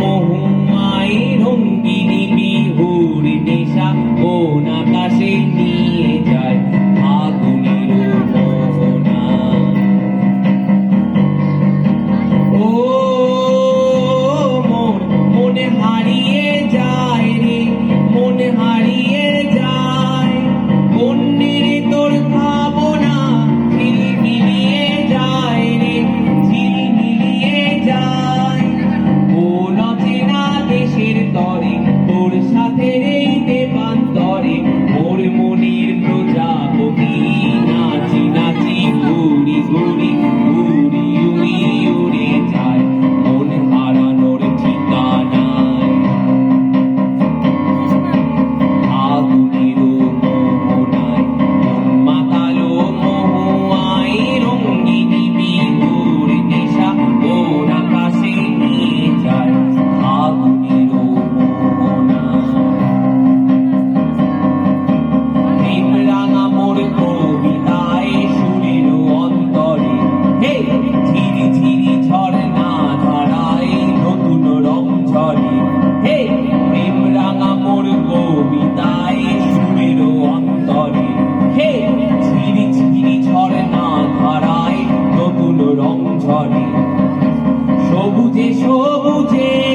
মহুয়াই রঙ্গিনী বিহুর নেশা কোন আকাশে নিয়ে সবুজে সবুজে